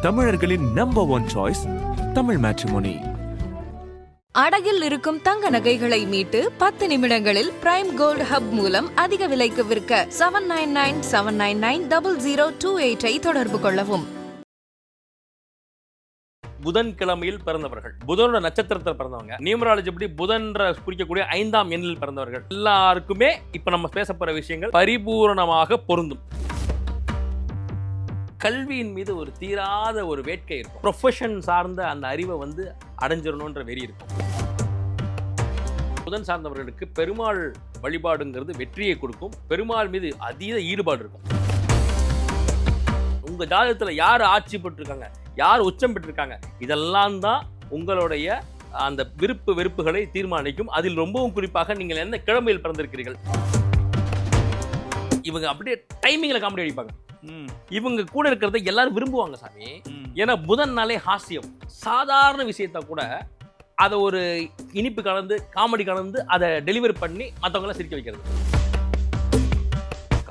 தமிழர்களின் number one choice Tamil matrimony அடகில் இருக்கும் தங்க நகைகளை மீட்டு பத்து நிமிடங்களில் பிரைம் கோல்ட் ஹப் மூலம் அதிக விலைக்கு விற்க seven nine nine seven nine nine double zero two எயிட்டை தொடர்பு கொள்ளவும். புதன் கிழமையில் பிறந்தவர்கள். புதனோட நட்சத்திரத்தில் பிறந்தவங்க. நியூமராலஜி படி புதன்ற குறிக்கக்கூடிய ஐந்தாம் எண்ணில் பிறந்தவர்கள். எல்லாருக்குமே இப்ப நம்ம பேச போற விஷயங்கள் பரிபூரணமாக பொருந்தும். கல்வியின் மீது ஒரு தீராத ஒரு வேட்கை இருக்கும். ப்ரொஃபஷன் சார்ந்த அந்த அறிவை வந்து அடைஞ்சிடணுன்ற வெறி இருக்கும். புதன் சார்ந்தவர்களுக்கு பெருமாள் வழிபாடுங்கிறது வெற்றியை கொடுக்கும். பெருமாள் மீது அதீத ஈடுபாடு இருக்கும். உங்க ஜாதகத்தில் யார் ஆட்சி பெற்றிருக்காங்க? யார் உச்சம் பெற்றிருக்காங்க? இதெல்லாம் தான் உங்களுடைய அந்த விருப்பு வெறுப்புகளை தீர்மானிக்கும். அதில் ரொம்பவும் குறிப்பாக நீங்கள் என்ன கிழமையில் பிறந்திருக்கிறீர்கள்? இவங்க அப்படியே டைமிங்ல காமெடி அடிப்பாங்க. இவங்க கூட இருக்கிறத எல்லாரும் விரும்புவாங்க சாமி. ஏன்னா புதன் நாளே ஹாஸ்யம். சாதாரண விஷயத்த கூட அதை ஒரு இனிப்பு கலந்து காமெடி கலந்து அதை டெலிவரி பண்ணி மற்றவங்கள சிரிக்க வைக்கிறது.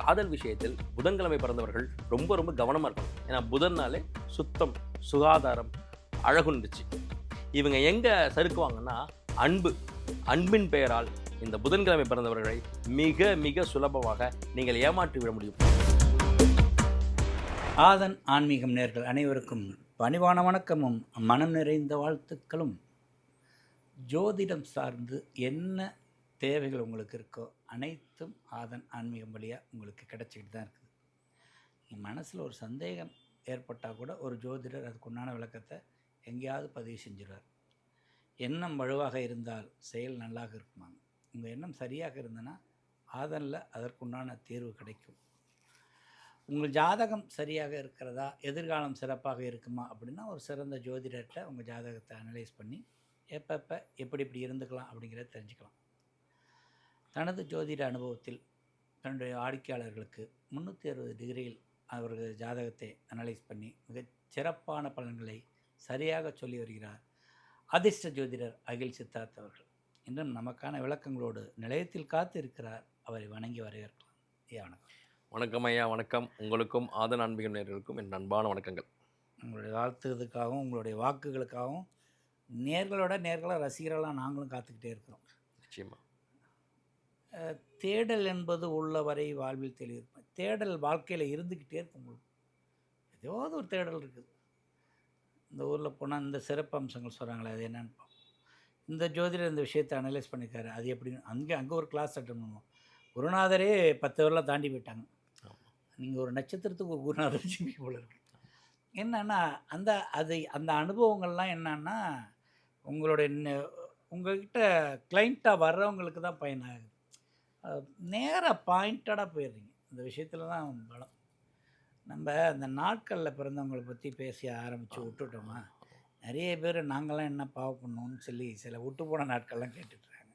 காதல் விஷயத்தில் புதன்கிழமை பிறந்தவர்கள் ரொம்ப ரொம்ப கவனமா இருக்கணும். ஏன்னா புதன்னாலே சுத்தம் சுகாதாரம் அழகுண்டுச்சு இவங்க எங்க சறுக்குவாங்கன்னா அன்பு அன்பின் பெயரால் இந்த புதன்கிழமை பிறந்தவர்களை மிக மிக சுலபமாக நீங்கள் ஏமாற்றி விட முடியும். ஆதன் ஆன்மீகம் நேர்கள் அனைவருக்கும் பணிவான வணக்கமும் மனம் நிறைந்த வாழ்த்துக்களும். ஜோதிடம் சார்ந்து என்ன தேவைகள் உங்களுக்கு இருக்கோ அனைத்தும் ஆதன் ஆன்மீகம் வழியாக உங்களுக்கு கிடைச்சிக்கிட்டு தான் இருக்குது. என் மனசில் ஒரு சந்தேகம் ஏற்பட்டால் கூட ஒரு ஜோதிடர் அதுக்குண்டான விளக்கத்தை எங்கேயாவது பதிவு செஞ்சிடுவார் எண்ணம் வலுவாக இருந்தால் செயல் நல்லாக இருக்குமாங்க உங்கள் எண்ணம் சரியாக இருந்ததுன்னா ஆதனில் அதற்குண்டான தீர்வு கிடைக்கும். உங்கள் ஜாதகம் சரியாக இருக்கிறதா? எதிர்காலம் சிறப்பாக இருக்குமா? அப்படின்னா ஒரு சிறந்த ஜோதிடர்கிட்ட உங்கள் ஜாதகத்தை அனலைஸ் பண்ணி எப்பப்போ எப்படி இப்படி இருந்துக்கலாம் அப்படிங்கிறத தெரிஞ்சுக்கலாம். தனது ஜோதிட அனுபவத்தில் தன்னுடைய வாடிக்கையாளர்களுக்கு முந்நூற்றி அறுபது டிகிரியில் அவர்கள் ஜாதகத்தை அனலைஸ் பண்ணி மிகச் சிறப்பான பலன்களை சரியாக சொல்லி வருகிறார். அதிர்ஷ்ட ஜோதிடர் அகில் சித்தார்த் அவர்கள். இன்றும் நமக்கான விளக்கங்களோடு நிலையத்தில் காத்து இருக்கிறார் அவரை வணங்கி வரவேற்கலாம். ஐயா வணக்கம். வணக்கம் ஐயா வணக்கம். உங்களுக்கும் ஆதன் ஆன்மீகம் நேர்களுக்கும் என் அன்பான வணக்கங்கள். உங்களுடைய வாழ்த்துறதுக்காகவும் உங்களுடைய வாக்குகளுக்காகவும் நேர்களோட நேர்களாக ரசிகர்களாக நாங்களும் காத்துக்கிட்டே இருக்கிறோம். நிச்சயமா. அஹ், தேடல் என்பது உள்ளவரை வாழ்வில் தெளிவு தேடல் வாழ்க்கையில் இருந்துக்கிட்டே இருக்கும் உங்களுக்கு ஏதாவது ஒரு தேடல் இருக்குது. இந்த ஊரில் போனால் இந்த சிறப்பு அம்சங்கள் சொல்கிறாங்களே அது என்னன்னு இந்த ஜோதிடர் இந்த விஷயத்தை அனலைஸ் பண்ணியிருக்காரு அது எப்படின்னு அங்கே அங்கே ஒரு கிளாஸ் அட்டன் பண்ணுவோம். குருநாதரே பத்து வரலாம் தாண்டி போயிட்டாங்க. நீங்கள் ஒரு நட்சத்திரத்துக்கு ஒரு குருநாதர் வச்சுருக்கீங்க போல இருக்கு. என்னன்னா அந்த அது அந்த அனுபவங்கள்லாம் என்னன்னா உங்களுடைய உங்ககிட்ட கிளைண்ட்டாக வர்றவங்களுக்கு தான் பயனாகுது நேராக பாயிண்டடாக போயிடுறீங்க. இந்த விஷயத்தில் தான் பலம். நம்ம அந்த நாட்களில் பிறந்தவங்களை பற்றி பேசி ஆரம்பித்து விட்டுட்டோமா? நிறைய பேர் நாங்களாம் என்ன பாவம் பண்ணோம்னு சொல்லி சில விட்டு போன நாட்கள்லாம் கேட்டுட்ருக்காங்க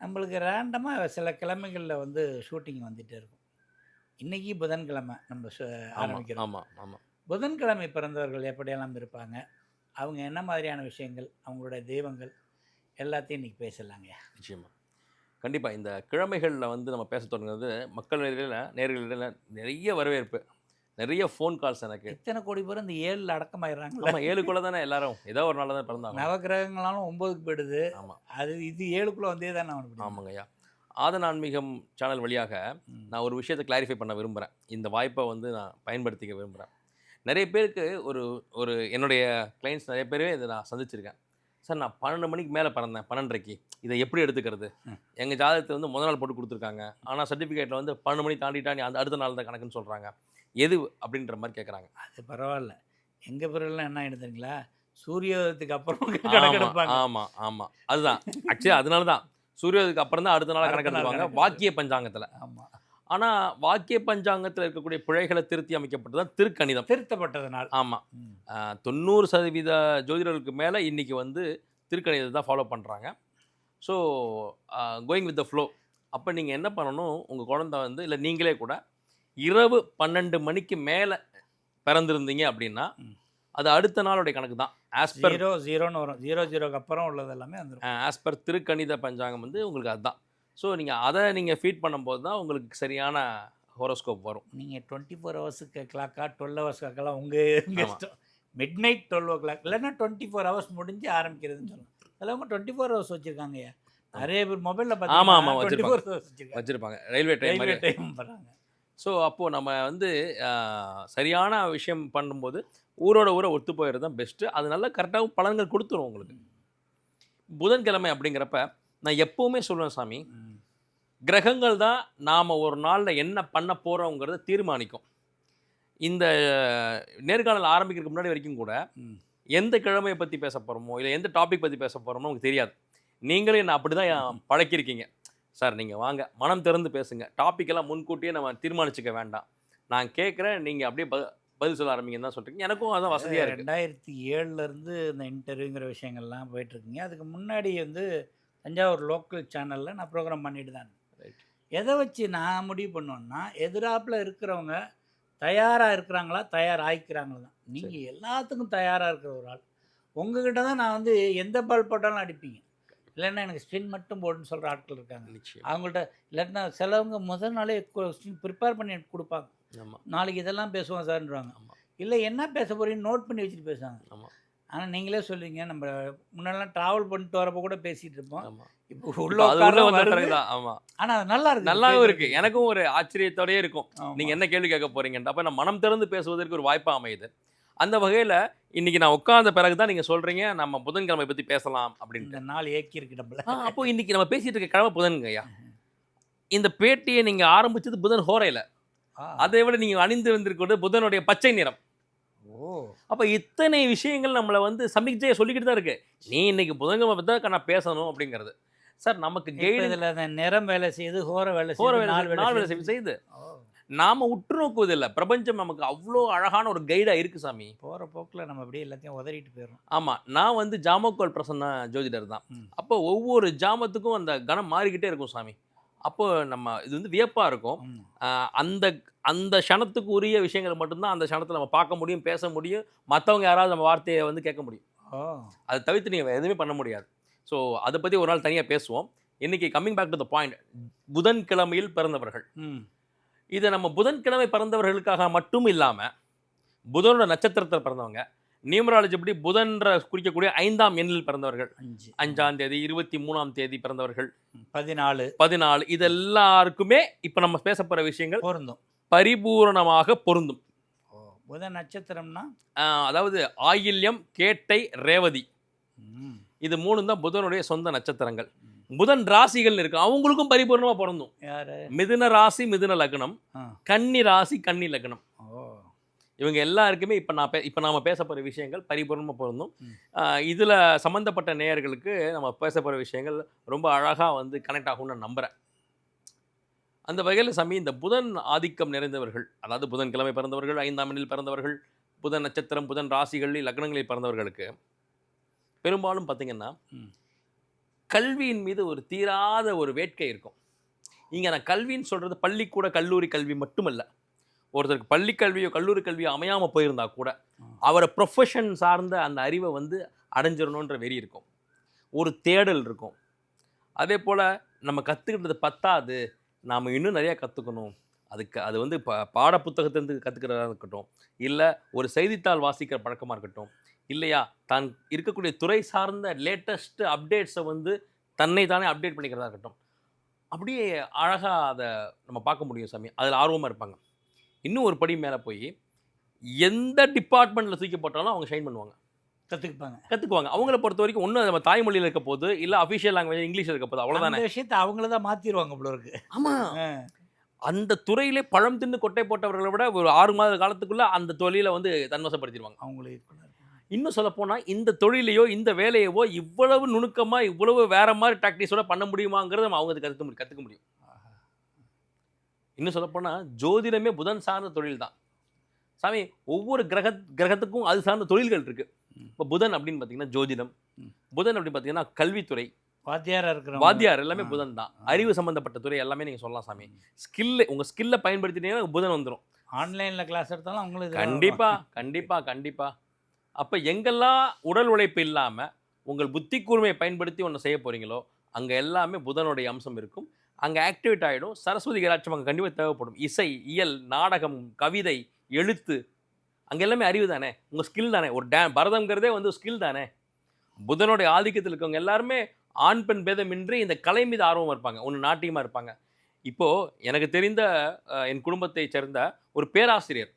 நம்மளுக்கு ரேண்டமாக சில கிழமைகளில் வந்து ஷூட்டிங் வந்துகிட்டே இருக்கும். இன்றைக்கி புதன்கிழமை நம்ம ஆரம்பிக்கிறோம். ஆமா ஆமா. புதன்கிழமை பிறந்தவர்கள் எப்படியெல்லாம் இருப்பாங்க? அவங்க என்ன மாதிரியான விஷயங்கள்? அவங்களுடைய தெய்வங்கள்? எல்லாத்தையும் இன்றைக்கி பேசலாங்க. நிச்சயமா. கண்டிப்பா இந்த கிழமைகளில் வந்து நம்ம பேச தொடங்குறது மக்கள் இடையில நேர்களிடையில நிறைய வரவேற்பு. நிறைய ஃபோன் கால்ஸ் எனக்கு. இத்தனை கோடி பேர் இந்த ஏழில் அடக்கமாயிடுறாங்க ஆமா ஏழுக்குள்ள தானே எல்லாரும். ஏதோ ஒரு நாள் தான் பிறந்தாங்க நவகிரகங்களாலும் ஒன்பதுக்கு போயிடுது. ஆமா. அது இது ஏழுக்குள்ளே வந்தே தான் நான் ஆமாங்க ஐயா ஆதன் ஆன்மீகம் சேனல் வழியாக நான் ஒரு விஷயத்தை கிளாரிஃபை பண்ண விரும்புகிறேன் இந்த வாய்ப்பை வந்து நான் பயன்படுத்திக்க விரும்புகிறேன் நிறைய பேருக்கு ஒரு ஒரு என்னுடைய கிளைண்ட்ஸ் நிறைய பேரே இதை நான் சந்திச்சிருக்கேன். சார் நான் பன்னெண்டு மணிக்கு மேலே பிறந்தேன் பன்னெண்டரைக்கு. இதை எப்படி எடுத்துக்கிறது. எங்கள் ஜாதகத்தை வந்து முதல் நாள் போட்டு கொடுத்துருக்காங்க. ஆனால் சர்டிஃபிகேட்டில் வந்து பன்னெண்டு மணி தாண்டிட்டா நீ அந்த அடுத்த நாள் தான் கணக்குன்னு சொல்கிறாங்க எது அப்படின்ற மாதிரி கேட்குறாங்க அது பரவாயில்ல. எங்கள் பிறகுலாம் என்ன ஆகிடுதுங்களா சூரியோதயத்துக்கு அப்புறம் கணக்கெடுப்பாங்க. ஆமாம் ஆமாம் அதுதான். ஆக்சுவலி அதனால தான் சூரியோதயத்துக்கு அப்புறம் தான் அடுத்த நாள் அடுத்த கணக்கு நாள் எடுத்துவாங்க கணக்கு வாக்கிய பஞ்சாங்கத்தில். ஆமாம் ஆனால் வாக்கிய பஞ்சாங்கத்தில் இருக்கக்கூடிய பிழைகளை திருத்தி அமைக்கப்பட்டது தான் திருக்கணிதம். திருத்தப்பட்டதனால். ஆமாம். தொண்ணூறு சதவீத ஜோதிடர்களுக்கு மேலே இன்னைக்கு வந்து திருக்கணிதத்தை தான் ஃபாலோ பண்ணுறாங்க so going with the flow அப்போ நீங்கள் என்ன பண்ணணும்? உங்கள் குழந்தை வந்து இல்லை நீங்களே கூட இரவு பன்னெண்டு மணிக்கு மேலே பிறந்திருந்தீங்க அப்படின்னா. அது அடுத்த நாளுடைய கணக்கு தான் ஆஸ் பர் ஜீரோ ஜீரோன்னு வரும். ஜீரோ ஜீரோக்கு அப்புறம் உள்ளது எல்லாமே வந்துடும் ஆஸ் பர் திருக்கணித பஞ்சாங்கம் வந்து உங்களுக்கு அதுதான். ஸோ நீங்கள் அதை நீங்கள் ஃபீட் பண்ணும்போது தான் உங்களுக்கு சரியான ஹோரோஸ்கோப் வரும். நீங்கள் டுவெண்ட்டி ஃபோர் ஹவர்ஸுக்கு கிளாக்கா டுவெல் ஹவர்ஸ் கிளாக்கெல்லாம் உங்கள் midnight twelve o'clock இல்லைன்னா டுவெண்ட்டி ஃபோர் ஹவர்ஸ் முடிஞ்சு ஆரம்பிக்கிறதுன்னு சொல்லலாம் சிலவங்க டுவெண்ட்டி ஃபோர் ஹவர்ஸ் வச்சுருக்காங்கய்யா. நிறைய பேர் மொபைலில் ஆமா, ஆமா, டுவெண்ட்டி வச்சிருப்பாங்க. வச்சுருக்காங்க. வச்சுருப்பாங்க. ரயில்வே ட்ரெயின் ரயில்வே டைம் பண்ணுறாங்க ஸோ அப்போது நம்ம வந்து சரியான விஷயம் பண்ணும்போது ஊரோட ஊரை ஒத்து போயிடுறது தான் பெஸ்ட்டு அது நல்ல கரெக்டாக பலன்கள் கொடுத்துரும் உங்களுக்கு புதன்கிழமை அப்படிங்கிறப்ப நான் எப்போவுமே சொல்லுவேன் சாமி. கிரகங்கள் தான் நாம் ஒரு நாளில் என்ன பண்ண போகிறோங்கிறத தீர்மானிக்கும் இந்த நேர்காணல் ஆரம்பிக்கிறதுக்கு முன்னாடி வரைக்கும் கூட. எந்த கிழமையை பற்றி பேச போகிறோமோ இல்லை எந்த டாபிக் பற்றி பேச போகிறோமோ உங்களுக்கு தெரியாது நீங்களே என்ன அப்படி தான் பழக்கியிருக்கீங்க சார் நீங்கள் வாங்க. மனம் திறந்து பேசுங்க. டாபிக் எல்லாம் முன்கூட்டியே நம்ம தீர்மானிச்சுக்க வேண்டாம். நான் கேட்குறேன் நீங்கள் அப்படியே பதில் சொல்ல ஆரம்பிங்கன்னு தான் சொல்கிறீங்க எனக்கும் அதான் வசதியாக இருக்குது ரெண்டாயிரத்தி ஏழுல இருந்து இந்த இன்டர்வியூங்கிற விஷயங்கள்லாம் போயிட்டு இருக்குங்க அதுக்கு முன்னாடி வந்து தஞ்சாவூர் லோக்கல் சேனலில் நான் ப்ரோக்ராம் பண்ணிட்டு தான். எதை வச்சு நான் முடிவு பண்ணுவேன்னா எதிராப்பில் இருக்கிறவங்க தயாராக இருக்கிறாங்களா தயார் ஆயிக்கிறாங்களா தான். நீங்கள் எல்லாத்துக்கும் தயாராக இருக்கிற ஒரு ஆள். உங்ககிட்ட தான் நான் வந்து எந்த பால் போட்டாலும் அடிப்பீங்க. இல்லைன்னா எனக்கு ஸ்பின் மட்டும் போடுன்னு சொல்கிற ஆட்கள் இருக்காங்க. அவங்கள்ட்ட இல்லைன்னா சிலவங்க முதல் நாளே ப்ரிப்பேர் பண்ணி கொடுப்பாங்க. நாளைக்கு இதெல்லாம் பேசுவோம் சார்ன்றாங்க. இல்லை என்ன பேச போறீங்க நோட் பண்ணி வச்சுட்டு பேசுவாங்க. ஆனால் நீங்களே சொல்லுவீங்க நம்ம முன்னெல்லாம் ட்ராவல் பண்ணிட்டு வரப்போ கூட பேசிட்டு இருப்போம். இப்போ உள்ள ஆமாம் ஆனால் நல்லா இருக்கு நல்லாவும் இருக்கு. எனக்கும் ஒரு ஆச்சரியத்தோடயே இருக்கும். ஆமா. நீங்க என்ன கேள்வி கேட்க போறீங்கன்ட்டு. அப்ப நான் மனம் திறந்து பேசுவதற்கு ஒரு வாய்ப்பா அமையுது. அந்த வகையில இன்னைக்கு நான் உட்கார்ந்த பிறகுதான் நீங்க சொல்றீங்க நம்ம புதன்கிழமை பத்தி பேசலாம் அப்படின்ட்டு. நாள் ஏக்கி இருக்கு அப்போ இன்னைக்கு நம்ம பேசிட்டு இருக்க கிழமை புதனுங்க ஐயா. இந்த பேட்டியை நீங்க ஆரம்பிச்சது புதன் ஹோரையில. அதை விட நீங்க அணிந்து வந்திருக்கிறது புதனுடைய பச்சை நிறம். ஓ. அப்ப இத்தனை விஷயங்கள் நம்மளை வந்து சமிக்ஜையை சொல்லிக்கிட்டு தான் இருக்கு. நீ இன்னைக்கு புதன்கிழமை பத்தி தான் நான் பேசணும் அப்படிங்கிறது. சார் நமக்கு கைடு நிறம் வேலை செய்யுது ஹோர வேலை ஹோர வேலை நாள் வேலை செய்யுது நாம உற்று நோக்குவதில்லை பிரபஞ்சம் நமக்கு அவ்வளோ அழகான ஒரு கைடா இருக்கு சாமி. போகிற போக்கில் நம்ம அப்படியே எல்லாத்தையும் உதறிட்டு போயிடுறோம். ஆமா. நான் வந்து ஜாமக்கோல் பிரசன்ன ஜோதிடர் தான். அப்போ ஒவ்வொரு ஜாமத்துக்கும் அந்த கணம் மாறிக்கிட்டே இருக்கும் சாமி. அப்போ நம்ம இது வந்து வியப்பா இருக்கும். அந்த அந்த க்ஷணத்துக்கு உரிய விஷயங்கள் மட்டும்தான் அந்த க்ஷணத்தில் நம்ம பார்க்க முடியும் பேச முடியும். மற்றவங்க யாராவது நம்ம வார்த்தையை வந்து கேட்க முடியும். அதை தவிர்த்து நீங்கள் எதுவுமே பண்ண முடியாது. ஸோ அதை பற்றி ஒரு நாள் தனியாக பேசுவோம். இன்னைக்கு coming back to the point புதன்கிழமையில் பிறந்தவர்கள். ம். இதை நம்ம புதன்கிழமை பிறந்தவர்களுக்காக மட்டும் இல்லாமல் புதனோட நட்சத்திரத்தில் பிறந்தவங்க நியூமராலஜி படி புதன்ற குறிக்கக்கூடிய ஐந்தாம் எண்ணில் பிறந்தவர்கள். அஞ்சு. அஞ்சாம் தேதி இருபத்தி மூணாம் தேதி பிறந்தவர்கள். பதினாலு. பதினாலு. இது எல்லாருக்குமே இப்போ நம்ம பேச போகிற விஷயங்கள் பொருந்தும். பரிபூரணமாக பொருந்தும். ஓ புத நட்சத்திரம்னா? அதாவது ஆயில்யம் கேட்டை ரேவதி. இது மூணும் தான் புதனுடைய சொந்த நட்சத்திரங்கள். புதன் ராசிகள் இருக்கு. அவங்களுக்கும் பரிபூர்ணமா பொருந்தும் யாரு? மிதுன ராசி மிதுன லக்னம். கன்னி ராசி கன்னி லக்னம். இவங்க எல்லாருக்குமே இப்போ நான் பே இப்போ நாம பேச போகிற விஷயங்கள் பரிபூர்ணமாக பொருந்தும் இதுல சம்மந்தப்பட்ட நேயர்களுக்கு நம்ம பேச போகிற விஷயங்கள் ரொம்ப அழகா வந்து கனெக்ட் ஆகும்னு நான் நம்புறேன். அந்த வகையில் சாமி இந்த புதன் ஆதிக்கம் நிறைந்தவர்கள் அதாவது புதன்கிழமை பிறந்தவர்கள் ஐந்தாம் எண்ணில் பிறந்தவர்கள் புதன் நட்சத்திரம் புதன் ராசிகளில் லக்னங்களில் பிறந்தவர்களுக்கு பெரும்பாலும் பார்த்தீங்கன்னா. கல்வியின் மீது ஒரு தீராத ஒரு வேட்கை இருக்கும். இங்கே நான் கல்வின்னு சொல்கிறது பள்ளிக்கூட கல்லூரி கல்வி மட்டுமல்ல. ஒருத்தருக்கு பள்ளி கல்வியோ கல்லூரி கல்வியோ அமையாமல் போயிருந்தா கூட. அவரை ப்ரொஃபஷன் சார்ந்த அந்த அறிவை வந்து அடைஞ்சிடணுன்ற வெறி இருக்கும். ஒரு தேடல் இருக்கும். அதே போல் நம்ம கற்றுக்கிட்டது பத்தாது நாம் இன்னும் நிறையா கற்றுக்கணும் அதுக்கு அது வந்து ப பாட புத்தகத்திலேருந்து கற்றுக்கிறதா இருக்கட்டும் இல்லை ஒரு செய்தித்தாள் வாசிக்கிற பழக்கமாக இருக்கட்டும் இல்லையா? தான் இருக்கக்கூடிய துறை சார்ந்த லேட்டஸ்ட் அப்டேட்ஸை வந்து தன்னை தானே அப்டேட் பண்ணிக்கிறதா இருக்கட்டும். அப்படியே அழகாக அதை நம்ம பார்க்க முடியும் சாமி. அதில் ஆர்வமாக இருப்பாங்க. இன்னும் ஒரு படி மேலே போய் எந்த டிபார்ட்மெண்ட்டில் தூக்கி போட்டாலும் அவங்க ஷைன் பண்ணுவாங்க. கற்றுக்குப்பாங்க கற்றுக்குவாங்க அவங்கள பொறுத்த வரைக்கும் ஒன்று நம்ம தாய்மொழியில் இருக்க போது இல்லை அஃபிஷியல் லாங்குவேஜ் இங்கிலீஷில் இருக்க போது அவ்வளோதானே விஷயத்தை அவங்கள தான் மாற்றிடுவாங்க போல இருக்கு. ஆமாம். அந்த துறையிலே பழம் தின்னு கொட்டை போட்டவர்களை விட ஒரு ஆறு மாத காலத்துக்குள்ள அந்த தொழிலை வந்து தன்வசப்படுத்திடுவாங்க. இருக்கும். இன்னும் சொல்லப்போனால் இந்த தொழிலையோ இந்த வேலையவோ இவ்வளவு நுணுக்கமாக இவ்வளவு வேற மாதிரி டாக்டிஸோட பண்ண முடியுமாங்கிறத நம்ம அவங்க கற்றுக்க முடியும் கற்றுக்க முடியும். இன்னும் சொல்லப்போனால் ஜோதிடமே புதன் சார்ந்த தொழில் தான் சாமி ஒவ்வொரு கிரக கிரகத்துக்கும் அது சார்ந்த தொழில்கள் இருக்கு ம். இப்போ புதன் அப்படின்னு பார்த்தீங்கன்னா ஜோதிடம். புதன் அப்படின்னு பார்த்தீங்கன்னா கல்வித்துறை வாத்தியாரா இருக்கிற வாத்தியார் எல்லாமே. புதன் தான். அறிவு சம்பந்தப்பட்ட துறை எல்லாமே நீங்கள் சொல்லலாம் சாமி ஸ்கில் உங்கள் ஸ்கில்லை பயன்படுத்தினீங்கன்னா புதன் வந்துடும் ஆன்லைன்ல கிளாஸ் எடுத்தாலும் அவங்களும் இதுல கண்டிப்பா கண்டிப்பா கண்டிப்பா அப்போ எங்கெல்லாம் உடல் உழைப்பு இல்லாமல் உங்கள் புத்தி கூர்மையை பயன்படுத்தி ஒன்று செய்ய போகிறீங்களோ அங்கே எல்லாமே புதனுடைய அம்சம் இருக்கும். அங்கே ஆக்டிவேட் ஆகிடும் சரஸ்வதி கராட்சம் அங்கே கண்டிப்பாக தேவைப்படும். இசை இயல் நாடகம் கவிதை எழுத்து அங்கே எல்லாமே அறிவு தானே? உங்கள் ஸ்கில் தானே? ஒரு டே பரதம்ங்கிறதே வந்து ஸ்கில் தானே? புதனுடைய ஆதிக்கத்தில் இருக்கவங்க எல்லாருமே ஆண் பெண் பேதமின்றி இந்த கலை மீது ஆர்வமாக இருப்பாங்க. ஒன்று நாட்டியமாக இருப்பாங்க. இப்போது எனக்கு தெரிந்த என் குடும்பத்தை சேர்ந்த ஒரு பேராசிரியர்.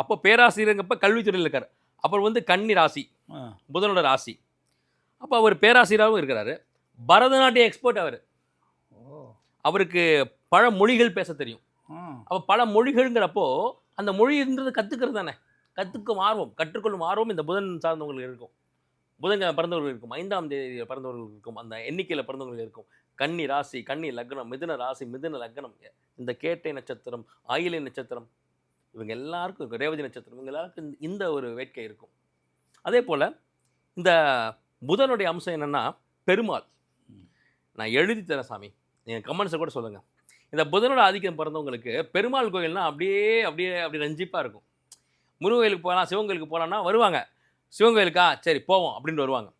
அப்போ பேராசிரியருங்கப்போ கல்வித்துறையில் இருக்கார். அப்புறம் வந்து கன்னி ராசி புதனோட ராசி. அப்போ அவர் பேராசிரியராகவும் இருக்கிறாரு. பரதநாட்டிய எக்ஸ்பர்ட் அவர். அவருக்கு பல மொழிகள் பேச தெரியும். அப்போ பல மொழிகள்ங்கிறப்போ அந்த மொழின்றது கற்றுக்கிறது தானே. கற்றுக்கும் ஆர்வம் கற்றுக்கொள்ளும் ஆர்வம் இந்த புதன் சார்ந்தவங்களுக்கு இருக்கும். புதன் பிறந்தவர்கள் இருக்கும் ஐந்தாம் தேதி பிறந்தவர்களுக்கு இருக்கும் அந்த எண்ணிக்கையில் பிறந்தவங்களுக்கு இருக்கும். கன்னி ராசி கன்னி லக்னம் மிதுன ராசி மிதுன லக்னம் இந்த கேட்டை நட்சத்திரம் ஆயிலை நட்சத்திரம் இவங்க எல்லாருக்கும் இருக்கும். ரேவதி நட்சத்திரம் இவங்க எல்லாருக்கும் இந்த- ஒரு வேட்கை இருக்கும். அதே போல் இந்த புதனுடைய அம்சம் என்னென்னா பெருமாள். நான் எழுதி தரேன் சாமி. நீங்கள் கமெண்ட்ஸை கூட சொல்லுங்கள் இந்த புதனோட ஆதிக்கம் பிறந்தவங்களுக்கு பெருமாள் கோயில்னா அப்படியே அப்படியே அப்படி ரஞ்சிப்பாக இருக்கும். முருகன் கோயிலுக்கு போகலாம் சிவன் கோயிலுக்கு போகலான்னா வருவாங்க. சிவன் கோயிலுக்கா? சரி போவோம் அப்படின்னு வருவாங்க.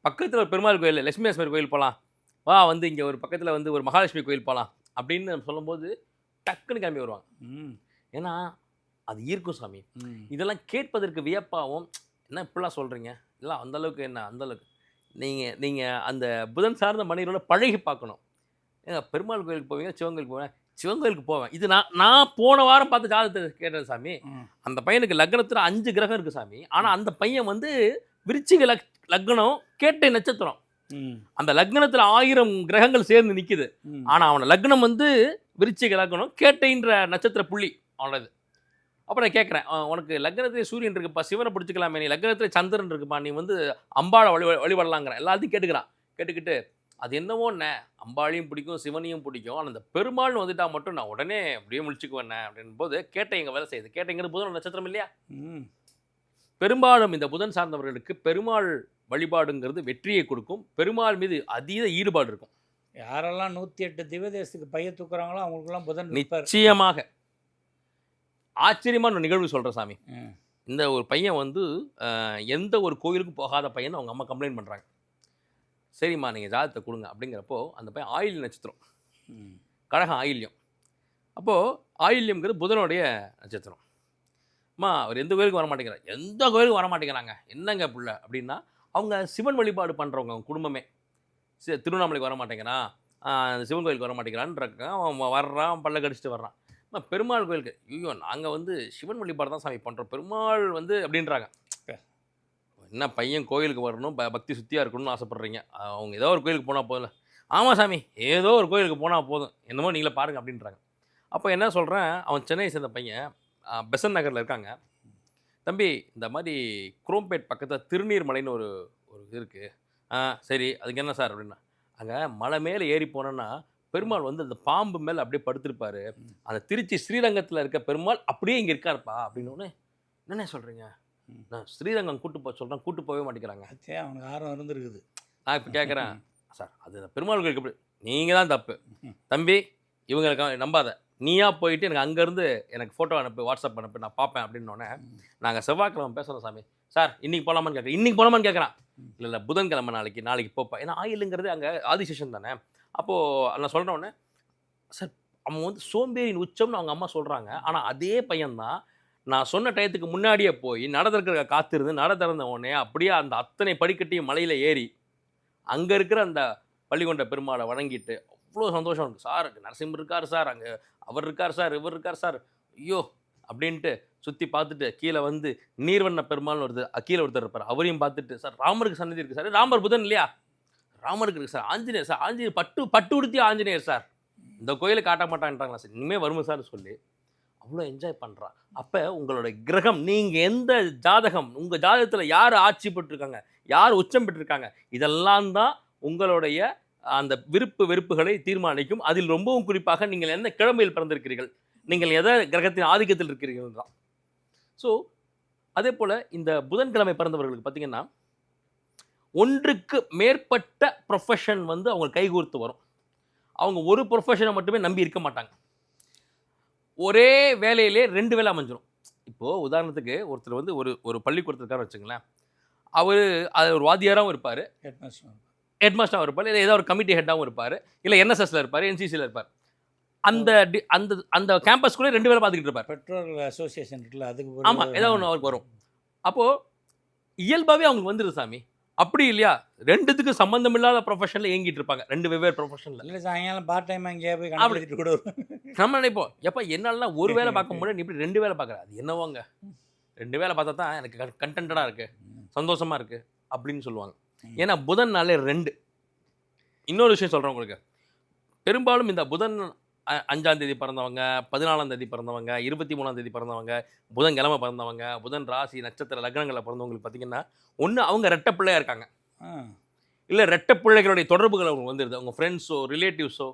பக்கத்தில் ஒரு பெருமாள் கோயில் லட்சுமி கோயில் போகலாம் வா வந்து இங்கே ஒரு பக்கத்தில் வந்து ஒரு மகாலட்சுமி கோயில் போகலாம் அப்படின்னு நம்ம சொல்லும்போது டக்குன்னு கிளம்பி வருவாங்க. ம். ஏன்னா அது ஈர்க்கும் சாமி. இதெல்லாம் கேட்பதற்கு வியப்பாகவும் என்ன இப்படிலாம் சொல்கிறீங்க இல்லை அந்த அளவுக்கு என்ன? அந்த அளவுக்கு. நீங்கள் நீங்கள் அந்த புதன் சார்ந்த மனிதரோட பழகி பார்க்கணும். ஏங்க பெருமாள் கோயிலுக்கு போவீங்க சிவன் கோயிலுக்கு போவேன் சிவன் கோயிலுக்கு போவேன். இது நான் நான் போன வாரம் பார்த்து ஜாதகத்தை கேட்டேன் சாமி. அந்த பையனுக்கு லக்னத்தில் அஞ்சு கிரகம் இருக்குது சாமி. ஆனால் அந்த பையன் வந்து விருச்சிக லக் லக்னம் கேட்டை நட்சத்திரம். அந்த லக்னத்தில் ஆயிரம் கிரகங்கள் சேர்ந்து நிற்கிது ஆனால் அவன லக்னம் வந்து விருச்சிக லக்னம் கேட்டைன்ற நட்சத்திர புள்ளி. அவனது அப்போ நான் கேட்குறேன் உனக்கு லக்னத்திலே சூரியன் இருக்குப்பா சிவனை பிடிச்சிக்கலாமே நீ லக்னத்திலே சந்திரன் இருக்குப்பா நீ வந்து அம்பாளை வழி வழிபடலாங்கிற. எல்லாத்தையும் கேட்டுக்கிறான். கேட்டுக்கிட்டு அது என்னவோ என்ன அம்பாளையும் பிடிக்கும் சிவனையும் பிடிக்கும் ஆனால் அந்த பெருமாள்னு வந்துட்டா மட்டும் நான் உடனே அப்படியே முழிச்சுக்குவேன் அப்படின் போது கேட்டை எங்கள் வேலை செய்யுது. கேட்டைங்கிறது புதன் நட்சத்திரம் இல்லையா? பெரும்பாலும் இந்த புதன் சார்ந்தவர்களுக்கு பெருமாள் வழிபாடுங்கிறது வெற்றியை கொடுக்கும். பெருமாள் மீது அதீத ஈடுபாடு இருக்கும். யாரெல்லாம் நூற்றி எட்டு திவதேசத்துக்கு பைய தூக்குறாங்களோ அவங்களுக்குலாம் புதன் நிச்சயமாக. ஆச்சரியமான நிகழ்வு சொல்கிறேன் சாமி. இந்த ஒரு பையன் வந்து எந்த ஒரு கோயிலுக்கும் போகாத பையன் அவங்க அம்மா கம்ப்ளைண்ட் பண்ணுறாங்க சரிம்மா நீங்கள் ஜாதகத்தை கொடுங்க அப்படிங்கிறப்போ அந்த பையன் ஆயில் நட்சத்திரம். கழகம் ஆயில்யம். அப்போது ஆயில்யம்ங்கிறது புதனுடைய நட்சத்திரம். அம்மா அவர் எந்த கோயிலுக்கும் வர மாட்டேங்கிறார் எந்த கோயிலுக்கும் வர மாட்டேங்கிறாங்க என்னங்க புள்ள? அப்படின்னா அவங்க சிவன் வழிபாடு பண்ணுறவங்க அவங்க குடும்பமே. திருவண்ணாமலைக்கு வர மாட்டேங்கிறான் சிவன் கோயிலுக்கு வர மாட்டேங்கிறான்னு அவன் வர்றான் பல்ல கடிச்சிட்டு வர்றான். பெருமாள் கோயிலுக்கு. ஐயோ நாங்கள் வந்து சிவன் வழிபாடு தான் சாமி பண்ணுறோம் பெருமாள் வந்து அப்படின்றாங்க. என்ன பையன் கோயிலுக்கு வரணும் ப பக்தி சுத்தியாக இருக்கணும்னு ஆசைப்பட்றீங்க. அவங்க ஏதோ ஒரு கோயிலுக்கு போனால் போதும் ஆமாம் சாமி ஏதோ ஒரு கோயிலுக்கு போனால் போதும். என்னமோ நீங்களே பாருங்க அப்படின்றாங்க. அப்போ என்ன சொல்கிறேன் அவன் சென்னை சேர்ந்த பையன் பெசன் நகரில் இருக்காங்க. தம்பி இந்த மாதிரி குரோம்பேட் பக்கத்தில் திருநீர்மலைன்னு ஒரு ஒரு இது இருக்குது ஆ சரி அதுக்கு என்ன சார் அப்படின்னா அங்கே மலை மேலே ஏறி போனோன்னா பெருமாள் வந்து அந்த பாம்பு மேலே அப்படியே படுத்திருப்பாரு. அந்த திருச்சி ஸ்ரீரங்கத்தில் இருக்க பெருமாள் அப்படியே இங்கே இருக்காருப்பா அப்படின்னு என்னண்ணே சொல்கிறீங்க. நான் ஸ்ரீரங்கம் கூட்டு போக சொல்கிறேன் கூட்டு போகவே மாட்டேங்கிறாங்க. அவனுக்கு ஆர்வம் இருந்திருக்குது. நான் இப்போ கேட்குறேன் சார் அது பெருமாள் கோயிலுக்கு எப்படி நீங்கள் தான் தப்பு. தம்பி இவங்களுக்கு நம்பாத. நீயா போயிட்டு எனக்கு அங்கேருந்து எனக்கு ஃபோட்டோ அனுப்பு வாட்ஸ்அப் அனுப்பு நான் பார்ப்பேன் அப்படின்னோடனே நாங்கள் செவ்வாய்க்கிழமை பேசுகிறோம் சாமி. சார் இன்னைக்கு போகலாமான்னு கேட்குறேன் இன்னைக்கு போகலாமான்னு கேட்குறான் இல்லை இல்லை புதன்கிழமை நாளைக்கு நாளைக்கு போப்பா. ஏன்னா ஆயிலுங்கிறது அங்கே ஆதிசேஷன் தானே. அப்போது நான் சொல்கிற உடனே சார் அவன் வந்து சோம்பேறியின் உச்சம்னு அவங்க அம்மா சொல்கிறாங்க ஆனால் அதே பையன்தான் நான் சொன்ன டயத்துக்கு முன்னாடியே போய் நட திறக்கிற காத்திருந்து நட திறந்த உடனே அப்படியே அந்த அத்தனை படிக்கட்டையும் மலையில் ஏறி அங்கே இருக்கிற அந்த பள்ளிகொண்ட பெருமாளை வணங்கிட்டு அவ்வளோ சந்தோஷம் இருக்குது சார் நரசிம்மர் இருக்கார் சார் அங்கே அவர் இருக்கார் சார் இவர் இருக்கார் சார் ஐயோ! அப்படின்ட்டு சுற்றி பார்த்துட்டு கீழே வந்து நீர்வண்ண பெருமாள்னு ஒருத்தர் கீழே ஒருத்தர் இருப்பார். அவரையும் பார்த்துட்டு சார் ராமருக்கு சன்னதி இருக்குது சார். ராமர் புதன் இல்லையா? ராமருக்கு இருக்குது சார். ஆஞ்சநேயர் சார். ஆஞ்சநேயர் பட்டு பட்டு உடுத்தி ஆஞ்சநேயர் சார். இந்த கோயிலை காட்ட மாட்டான்றாங்களா சார். இனிமேல் வரும் சார் சொல்லி. அவ்வளோ என்ஜாய் பண்ணுறான் அப்போ உங்களோட கிரகம் நீங்கள் எந்த ஜாதகம் உங்கள் ஜாதகத்தில் யார் ஆட்சி பெற்றிருக்காங்க யார் உச்சம் பெற்றிருக்காங்க இதெல்லாம் தான் உங்களுடைய அந்த விருப்பு வெறுப்புகளை தீர்மானிக்கும். அதில் ரொம்பவும் குறிப்பாக நீங்கள் எந்த கிழமையில் பிறந்திருக்கிறீர்கள்? நீங்கள் எதை கிரகத்தின் ஆதிக்கத்தில் இருக்கிறீர்கள் தான் ஸோ அதே போல் இந்த புதன்கிழமை பிறந்தவர்களுக்கு பார்த்தீங்கன்னா ஒன்றுக்கு மேற்பட்ட ப்ரொஃபஷன் வந்து அவங்க கைகூர்த்து வரும். அவங்க ஒரு ப்ரொஃபஷனை மட்டுமே நம்பி இருக்க மாட்டாங்க. ஒரே வேலையிலே ரெண்டு வேலை அமைஞ்சிரும். இப்போது உதாரணத்துக்கு ஒருத்தர் வந்து ஒரு ஒரு பள்ளிக்கூடத்தில் இருக்காருன்னு வச்சுங்களேன். அவர் அது ஒரு வாத்தியாராகவும் இருப்பார். ஹெட்மாஸ்டர் ஹெட்மாஸ்டராகவும் இருப்பார். இல்லை ஏதோ ஒரு கமிட்டி ஹெட்டாகவும் இருப்பார். இல்லை என்எஸ்எஸ்ல இருப்பார் என்சிசியில் இருப்பார். அந்த டி- அந்த அந்த கேம்பஸ்குள்ளே ரெண்டு வேலை பார்த்துக்கிட்டு இருப்பார். பெட்ரோல் அசோசியேஷன் இருக்குல்ல அதுக்கு ஆமாம் ஏதோ ஒன்று அவருக்கு வரும். அப்போது இயல்பாகவே அவங்களுக்கு வந்துடுது சாமி. அப்படி இல்லையா? ரெண்டுத்துக்கு சம்மந்தம் இல்லாத ப்ரொஃபஷனில் இயங்கிட்டு இருப்பாங்க. ரெண்டு வெவ்வேறு ப்ரொஃபஷனில் இல்லை சாயங்காலம் பார்ட் டைம் எங்கேயா போய். கண்டுபிடிச்சிட்டு கூட. நம்ம நினைப்போம். எப்போ என்னாலலாம் ஒரு வேலை பார்க்க முடியாது நீ இப்படி ரெண்டு வேலை பார்க்குற. அது என்னவோங்க? ரெண்டு வேலை பார்த்தா தான் எனக்கு கண்டென்டடாக இருக்குது சந்தோஷமாக இருக்குது அப்படின்னு சொல்லுவாங்க. ஏன்னா புதன் நாளே ரெண்டு. இன்னொரு விஷயம் சொல்கிறேன் உங்களுக்கு. பெரும்பாலும் இந்த புதன் அஞ்சாம் தேதி பிறந்தவங்க பதினாலாம் தேதி பிறந்தவங்க இருபத்தி மூணாம் தேதி பிறந்தவங்க புதன்கிழமை பிறந்தவங்க புதன் ராசி நட்சத்திர லக்னங்களில் பிறந்தவங்களுக்கு பார்த்தீங்கன்னா ஒன்று அவங்க ரெட்டை பிள்ளையா இருக்காங்க. இல்லை ரெட்டை பிள்ளைகளுடைய தொடர்புகள் அவங்களுக்கு வந்துடுது அவங்க ஃப்ரெண்ட்ஸோ ரிலேட்டிவ்ஸோ